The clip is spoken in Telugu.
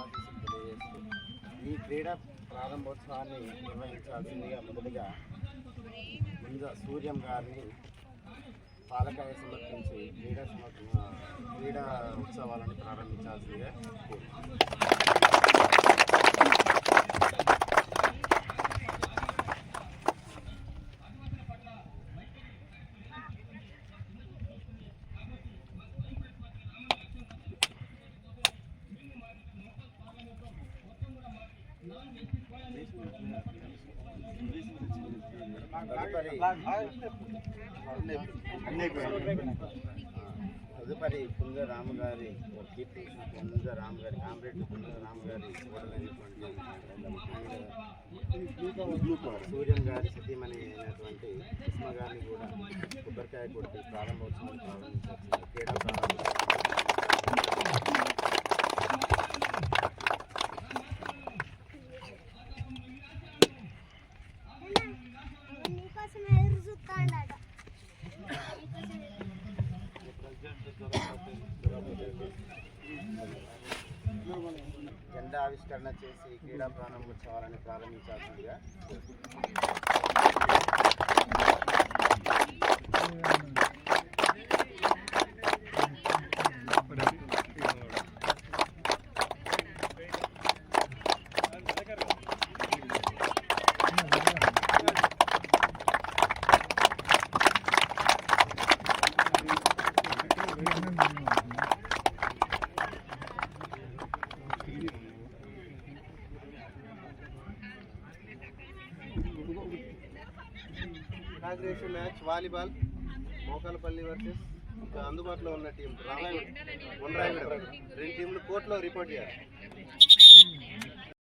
శుభాశీస్సులు తెలియజేస్తూ ఈ క్రీడా ప్రారంభోత్సవాన్ని నిర్వహించాల్సిందిగా మొదటిగా ముంద సూర్యం గారిని పాలకాయ సమర్పించి క్రీడా సమర్పణ క్రీడా ఉత్సవాలను ప్రారంభించాల్సిందిగా తదుపరి తదుపరి కుంద గారి కీర్తి. కుంద రాము గారి కామ్రేడ్ కుంద రాము గారి సూర్యం గారి సతీమణి అయినటువంటి ఉష్మ గారిని కూడా కొబ్బరికాయ కొట్టి ప్రారంభోత్సవం ప్రారంభించారు. క్రీడా చూస్తాడట జెండా ఆవిష్కరణ చేసి క్రీడా ప్రారంభోత్సవాలను ప్రారంభించాల్సిందిగా inauguration match volleyball Mokalapalli versus అందుబాటులో ఉన్న టీం రామాయణ రెండు టీంలు కోర్టులో రిపోర్ట్ చేయాలి.